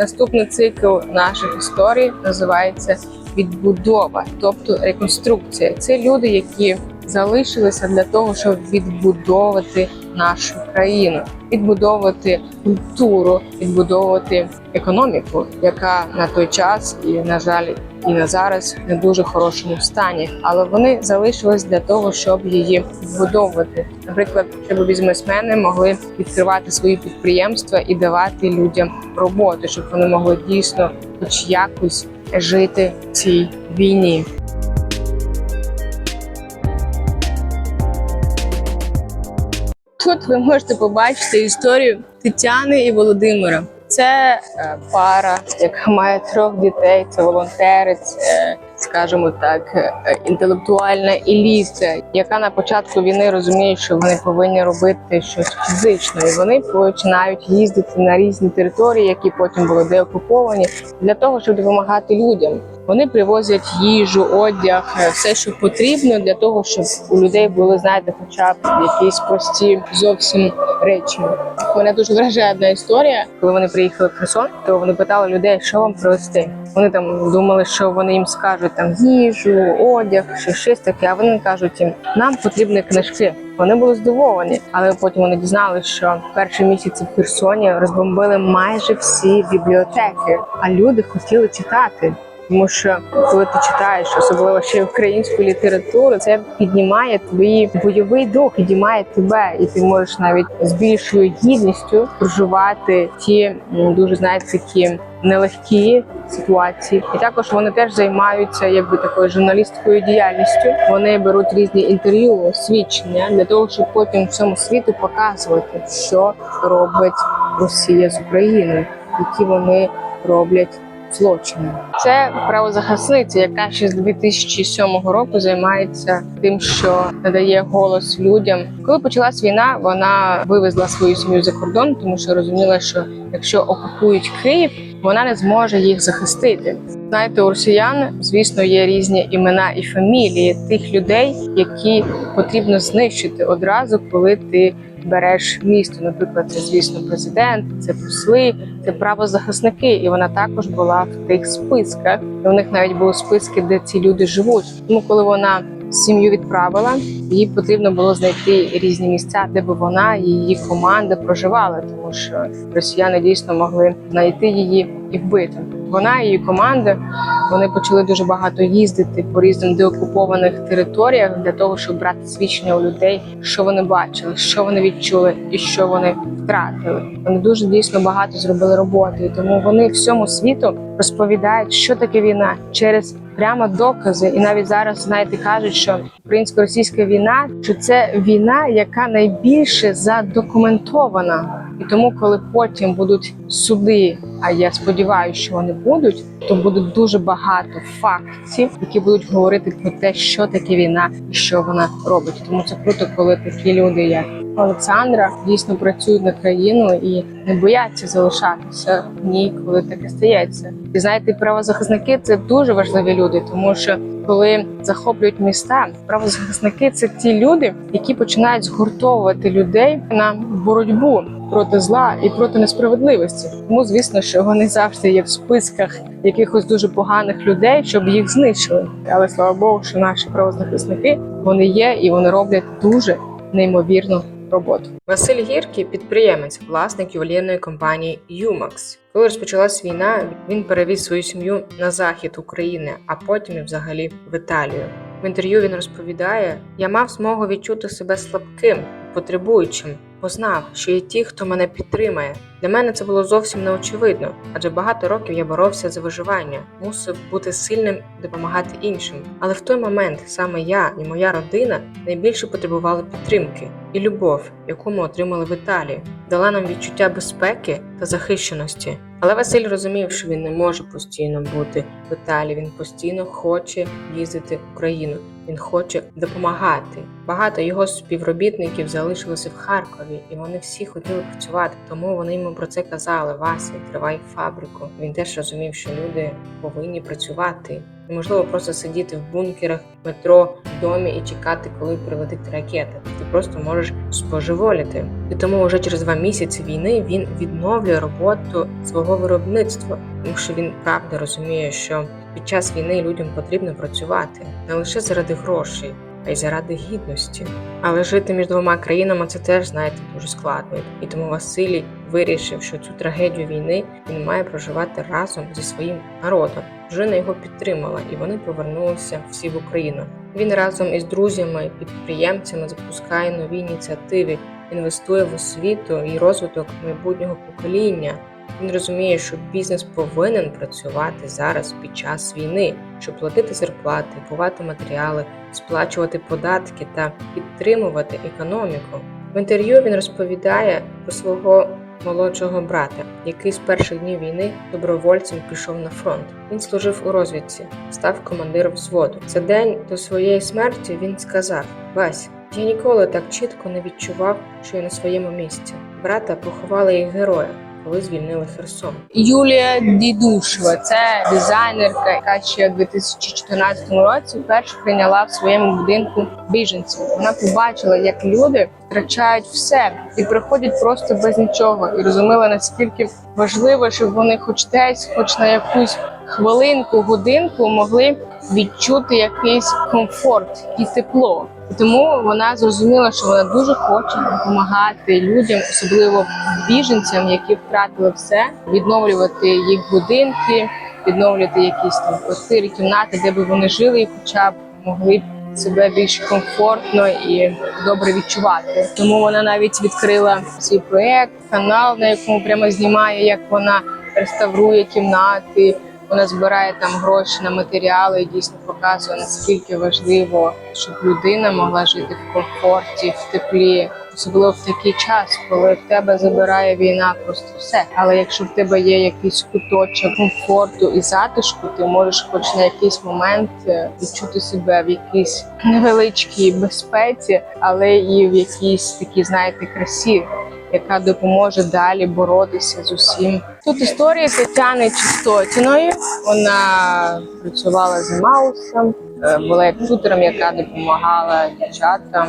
Наступний цикл наших історій називається відбудова, тобто реконструкція. Це люди, які залишилися для того, щоб відбудовувати нашу країну, відбудовувати культуру, відбудовувати економіку, яка на той час і на жаль. І на зараз не дуже хорошому стані, але вони залишились для того, щоб її відбудовувати. Наприклад, щоб бізнесмени могли відкривати свої підприємства і давати людям роботу, щоб вони могли дійсно, хоч якось жити в цій війні. Тут ви можете побачити історію Тетяни і Володимира. Це е, пара, яка має трьох дітей. Це волонтериць, скажімо так, е, інтелектуальна еліта, яка на початку війни розуміє, що вони повинні робити щось фізично, і вони починають їздити на різні території, які потім були деокуповані, для того, щоб допомагати людям. Вони привозять їжу, одяг, е, все, що потрібно для того, щоб у людей були, знаєте, хоча б якісь прості зовсім речі. Мене дуже вражає одна історія. Коли вони приїхали в Херсон, то вони питали людей, що вам привезти. Вони там думали, що вони їм скажуть там їжу, одяг, чи щось таке. А вони кажуть їм, нам потрібні книжки. Вони були здивовані, але потім вони дізналися, що перші місяці в Херсоні розбомбили майже всі бібліотеки, а люди хотіли читати. Тому що коли ти читаєш, особливо ще українську літературу, це піднімає твій бойовий дух, піднімає тебе, і ти можеш навіть з більшою гідністю проживати ті дуже знаєте, такі нелегкі ситуації. І також вони теж займаються якби такою журналістською діяльністю. Вони беруть різні інтерв'ю, свідчення для того, щоб потім всьому світу показувати, що робить Росія з Україною, які вони роблять злочини. Це правозахисниця, яка ще з 2007 року займається тим, що надає голос людям. Коли почалась війна, вона вивезла свою сім'ю за кордон, тому що розуміла, що якщо окупують Київ, вона не зможе їх захистити. Знаєте, у росіян, звісно, є різні імена і фамілії тих людей, які потрібно знищити одразу, коли ти береш місто. Наприклад, це звісно президент, це посли, це правозахисники, і вона також була в тих списках. І у них навіть були списки, де ці люди живуть. Тому, коли вона сім'ю відправила, їй потрібно було знайти різні місця, де би вона і її команда проживала, тому що росіяни дійсно могли знайти її і вбити. Вона і її команда вони почали дуже багато їздити по різним деокупованих територіях для того, щоб брати свідчення у людей, що вони бачили, що вони відчули і що вони втратили. Вони дуже дійсно багато зробили роботи, тому вони всьому світу розповідають, що таке війна через прямо докази. І навіть зараз знаєте, кажуть, що українсько-російська війна що це війна, яка найбільше задокументована. І тому, коли потім будуть суди, а я сподіваюся, що вони будуть, то буде дуже багато фактів, які будуть говорити про те, що таке війна і що вона робить. Тому це круто, коли такі люди, як Олександра, дійсно працюють на країну і не бояться залишатися в ній, коли таке стається. І знаєте, правозахисники це дуже важливі люди, тому що коли захоплюють міста, правозахисники це ті люди, які починають згуртовувати людей на боротьбу проти зла і проти несправедливості. Тому звісно, що вони завжди є в списках якихось дуже поганих людей, щоб їх знищили. Але слава Богу, що наші правозахисники вони є і вони роблять дуже неймовірну роботу. Василь Гіркий підприємець, власник ювелірної компанії Юмакс. Коли розпочалась війна, він перевіз свою сім'ю на захід України, а потім і взагалі в Італію. В інтерв'ю він розповідає: я мав змогу відчути себе слабким, потребуючим, познав, що є ті, хто мене підтримає. Для мене це було зовсім неочевидно, адже багато років я боровся за виживання, мусив бути сильним і допомагати іншим. Але в той момент саме я і моя родина найбільше потребували підтримки і любов, яку ми отримали в Італії, дала нам відчуття безпеки та захищеності. Але Василь розумів, що він не може постійно бути в. Він постійно хоче їздити в Україну. Він хоче допомагати. Багато його співробітників залишилося в Харкові, і вони всі хотіли працювати. Тому вони йому про це казали: Вася, відкривай фабрику. Він теж розумів, що люди повинні працювати. Неможливо просто сидіти в бункерах, метро, в домі і чекати, коли прилетить ракета. Ти просто можеш споживоліти. І тому вже через два місяці війни він відновлює роботу свого виробництва, тому що він правда розуміє, що під час війни людям потрібно працювати не лише заради грошей, а й заради гідності. Але жити між двома країнами це теж знаєте дуже складно. І тому Василій вирішив, що цю трагедію війни він має проживати разом зі своїм народом. Дружина його підтримала, і вони повернулися всі в Україну. Він разом із друзями і підприємцями запускає нові ініціативи, інвестує в освіту і розвиток майбутнього покоління. Він розуміє, що бізнес повинен працювати зараз під час війни, щоб платити зарплати, купувати матеріали, сплачувати податки та підтримувати економіку. В інтерв'ю він розповідає про свого молодшого брата, який з перших днів війни добровольцем пішов на фронт. Він служив у розвідці, став командиром взводу. За день до своєї смерті він сказав: Вась, я ніколи так чітко не відчував, що я на своєму місці. Брата поховали як героя, коли звільнили Херсон. Юлія Дідушева, це дизайнерка, яка ще у 2014 році вперше прийняла в своєму будинку біженців. Вона побачила, як люди втрачають все і приходять просто без нічого, і розуміла наскільки важливо, щоб вони, хоч десь, хоч на якусь хвилинку, годинку, могли відчути якийсь комфорт і тепло. Тому вона зрозуміла, що вона дуже хоче допомагати людям, особливо біженцям, які втратили все, відновлювати їх будинки, відновлювати якісь там квартири, кімнати, де би вони жили, і хоча б могли б себе більш комфортно і добре відчувати. Тому вона навіть відкрила свій проект, канал, на якому прямо знімає, як вона реставрує кімнати. Вона збирає там гроші на матеріали і дійсно показує наскільки важливо, щоб людина могла жити в комфорті, в теплі, особливо в такий час, коли в тебе забирає війна просто все. Але якщо в тебе є якийсь куточок комфорту і затишку, ти можеш, хоч на якийсь момент е, відчути себе в якійсь невеличкій безпеці, але і в якійсь такій, знаєте, красі яка допоможе далі боротися з усім. Тут історія Тетяни Чистотіної. Вона працювала з Маусом, е, була як тутером, яка допомагала дівчатам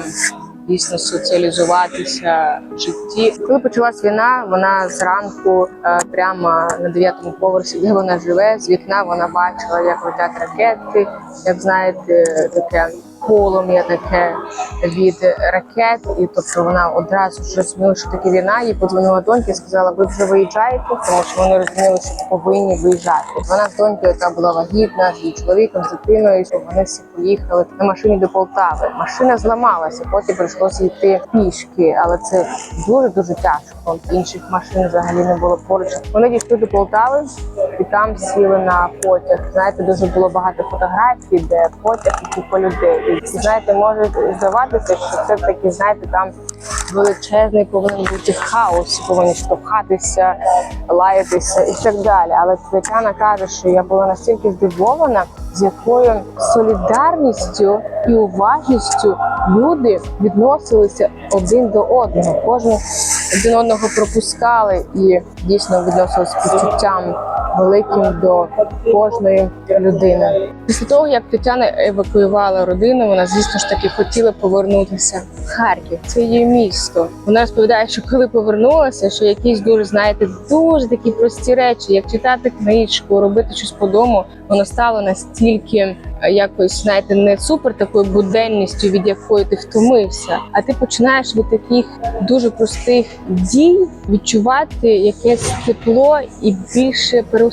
дійсно соціалізуватися в житті. Коли почалась війна, вона зранку е, прямо на дев'ятому поверсі, де вона живе, з вікна вона бачила, як летять ракети, як знаєте, таке полум'я таке від ракет, і тобто вона одразу ж розуміла, що таке війна. Їй подзвонила доньки і сказала, ви вже виїжджаєте, тому що вони розуміли, що повинні виїжджати. Вона з донькою, яка була вагітна, з чоловіком, з дитиною, що вони всі поїхали на машині до Полтави. Машина зламалася, потім прийшлося йти пішки, але це дуже дуже тяжко. Інших машин взагалі не було поруч. Вони дійшли до Полтави і там сіли на потяг. Знаєте, дуже було багато фотографій, де потяг і купа людей. Знаєте, може здаватися, що це такий, знаєте, там величезний повинен бути хаос, повинні штовхатися, лаятися і так далі. Але Тетяна каже, що я була настільки здивована, з якою солідарністю і уважністю люди відносилися один до одного. Кожен один одного пропускали і дійсно відносилися почуттям великим до кожної людини. Після того, як Тетяна евакуювала родину, вона, звісно ж таки, хотіла повернутися в Харків. Це її місто. Вона розповідає, що коли повернулася, що якісь дуже, знаєте, дуже такі прості речі, як читати книжку, робити щось по дому, воно стало настільки е, якось, знаєте, не супер такою буденністю, від якої ти втомився, а ти починаєш від таких дуже простих дій відчувати якесь тепло і більше переосмислення.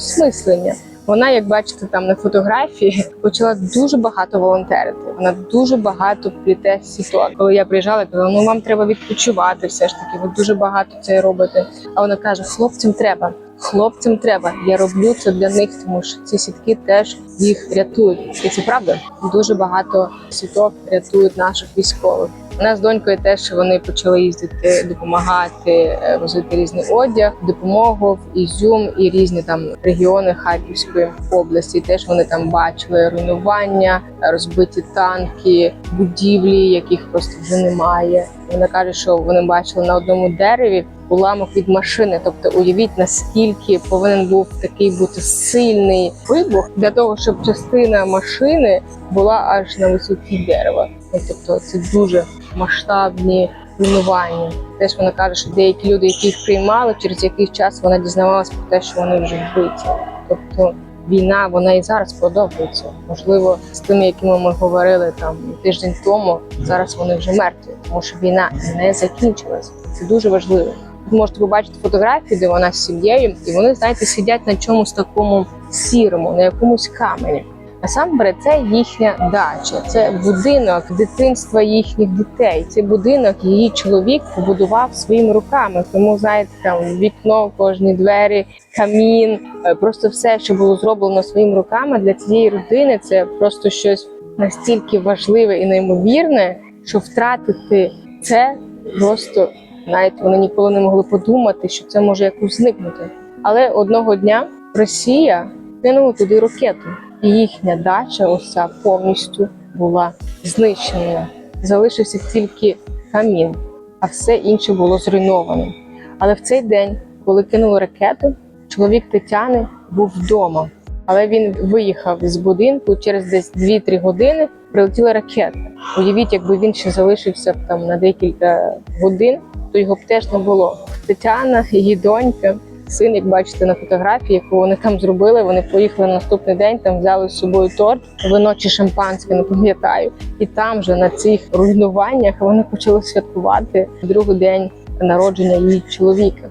Вона, як бачите, там на фотографії почала дуже багато волонтерити. Вона дуже багато пліте сіток. Коли я приїжджала, я казала, ну вам треба відпочивати. Все ж таки, ви дуже багато це робите. А вона каже: хлопцям треба. Хлопцям треба. Я роблю це для них, тому що ці сітки теж їх рятують. І це правда. Дуже багато сіток рятують наших військових. У нас з донькою теж вони почали їздити, допомагати, е, возити різний одяг, допомогу в Ізюм і різні там регіони Харківської області. Теж вони там бачили руйнування, розбиті танки, будівлі, яких просто вже немає. Вона каже, що вони бачили на одному дереві уламок від машини. Тобто, уявіть наскільки повинен був такий бути сильний вибух для того, щоб частина машини була аж на висоті дерева. Ну, Тобто це дуже масштабні руйнування. Теж вона каже, що деякі люди, які їх приймали, через якийсь час вона дізнавалася про те, що вони вже вбиті. Тобто війна вона і зараз продовжується. Можливо, з тими, якими ми говорили там тиждень тому, зараз вони вже мертві, тому що війна не закінчилась. Це дуже важливо. Ви можете побачити фотографії, де вона з сім'єю, і вони, знаєте, сидять на чомусь такому сірому, на якомусь камені. Насамперед, це їхня дача, це будинок дитинства їхніх дітей. Це будинок її чоловік побудував своїми руками. Тому знаєте, там вікно, кожні двері, камін, е, просто все, що було зроблено своїми руками для цієї родини. Це просто щось настільки важливе і неймовірне, що втратити це просто навіть вони ніколи не могли подумати, що це може якось зникнути. Але одного дня Росія кинула туди ракету, і їхня дача, ця повністю була знищена. Залишився тільки камін, а все інше було зруйновано. Але в цей день, коли кинули ракету, чоловік Тетяни був вдома. Але він виїхав з будинку через десь 2-3 години. Прилетіла ракета. Уявіть, якби він ще залишився там на декілька годин, то його б теж не було. Тетяна, її донька, син, як бачите на фотографії, яку вони там зробили. Вони поїхали на наступний день, там взяли з собою торт, вино чи шампанське, не пам'ятаю. І там же на цих руйнуваннях вони почали святкувати другий день народження її чоловіка.